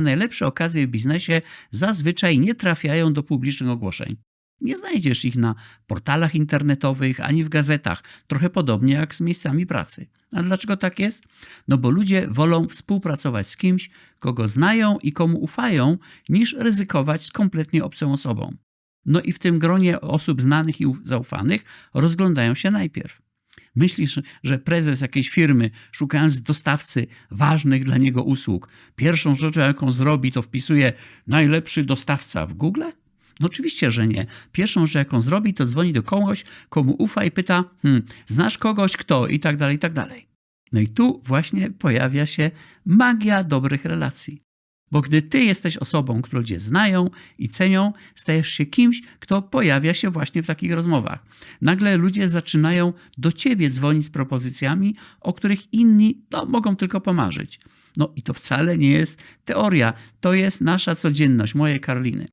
Najlepsze okazje w biznesie zazwyczaj nie trafiają do publicznych ogłoszeń. Nie znajdziesz ich na portalach internetowych ani w gazetach, trochę podobnie jak z miejscami pracy. A dlaczego tak jest? No bo ludzie wolą współpracować z kimś, kogo znają i komu ufają, niż ryzykować z kompletnie obcą osobą. No i w tym gronie osób znanych i zaufanych rozglądają się najpierw. Myślisz, że prezes jakiejś firmy, szukając dostawcy ważnych dla niego usług, pierwszą rzeczą, jaką zrobi, to wpisuje najlepszy dostawca w Google? No oczywiście, że nie. Pierwszą rzecz, jaką zrobi, to dzwoni do kogoś, komu ufa i pyta, hmm, znasz kogoś, kto i tak dalej, i tak dalej. No i tu właśnie pojawia się magia dobrych relacji. Bo gdy ty jesteś osobą, którą cię znają i cenią, stajesz się kimś, kto pojawia się właśnie w takich rozmowach. Nagle ludzie zaczynają do ciebie dzwonić z propozycjami, o których inni no, mogą tylko pomarzyć. No i to wcale nie jest teoria, to jest nasza codzienność, moje Karoliny.